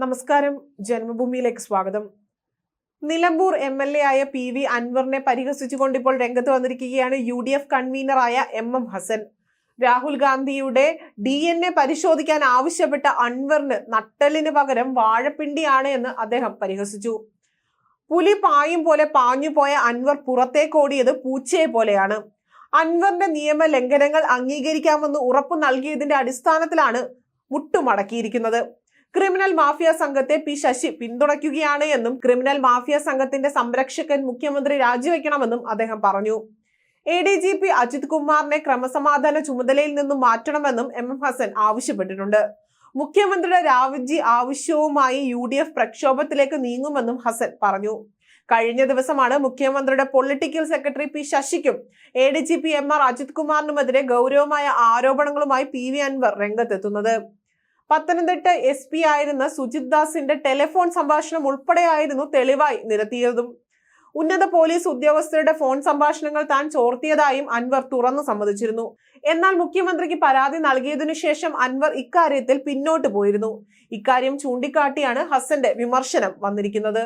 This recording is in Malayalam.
നമസ്കാരം. ജന്മഭൂമിയിലേക്ക് സ്വാഗതം. നിലമ്പൂർ എം എൽ എ ആയ പി വി അൻവറിനെ പരിഹസിച്ചുകൊണ്ട് ഇപ്പോൾ രംഗത്ത് വന്നിരിക്കുകയാണ് യു ഡി എഫ് കൺവീനറായ എം എം ഹസൻ. രാഹുൽ ഗാന്ധിയുടെ ഡി എൻ എ പരിശോധിക്കാൻ ആവശ്യപ്പെട്ട അൻവറിന് നട്ടലിന് പകരം വാഴപ്പിണ്ടിയാണ് എന്ന് അദ്ദേഹം പരിഹസിച്ചു. പുലി പായും പോലെ പാഞ്ഞുപോയ അൻവർ പുറത്തേക്കോടിയത് പൂച്ചയെ പോലെയാണ്. അൻവറിന്റെ നിയമ ലംഘനങ്ങൾ അംഗീകരിക്കാമെന്ന് ഉറപ്പു നൽകിയതിന്റെ അടിസ്ഥാനത്തിലാണ് മുട്ടുമടക്കിയിരിക്കുന്നത്. ക്രിമിനൽ മാഫിയ സംഘത്തെ പി ശശി പിന്തുണയ്ക്കുകയാണ് എന്നും ക്രിമിനൽ മാഫിയ സംഘത്തിന്റെ സംരക്ഷകൻ മുഖ്യമന്ത്രി രാജിവെക്കണമെന്നും അദ്ദേഹം പറഞ്ഞു. A D G P Ajith കുമാറിനെ ക്രമസമാധാന ചുമതലയിൽ നിന്നും മാറ്റണമെന്നും എം എം ഹസൻ ആവശ്യപ്പെട്ടിട്ടുണ്ട്. മുഖ്യമന്ത്രിയുടെ രാവിജി ആവശ്യവുമായി യു ഡി എഫ് പ്രക്ഷോഭത്തിലേക്ക് നീങ്ങുമെന്നും ഹസൻ പറഞ്ഞു. കഴിഞ്ഞ ദിവസമാണ് മുഖ്യമന്ത്രിയുടെ political secretary P ശശിക്കും A D G P M R Ajith കുമാറിനുമെതിരെ ഗൗരവമായ ആരോപണങ്ങളുമായി പി വി അൻവർ രംഗത്തെത്തുന്നത്. പത്തനംതിട്ട എസ് പി ആയിരുന്ന സുജിത് ദാസിന്റെ ടെലിഫോൺ സംഭാഷണം ഉൾപ്പെടെയായിരുന്നു തെളിവായി നിരത്തിയതും. ഉന്നത പോലീസ് ഉദ്യോഗസ്ഥരുടെ ഫോൺ സംഭാഷണങ്ങൾ താൻ ചോർത്തിയതായും അൻവർ തുറന്നു സമ്മതിച്ചിരുന്നു. എന്നാൽ മുഖ്യമന്ത്രിക്ക് പരാതി നൽകിയതിനു ശേഷം അൻവർ ഇക്കാര്യത്തിൽ പിന്നോട്ട് പോയിരുന്നു. ഇക്കാര്യം ചൂണ്ടിക്കാട്ടിയാണ് ഹസന്റെ വിമർശനം വന്നിരിക്കുന്നത്.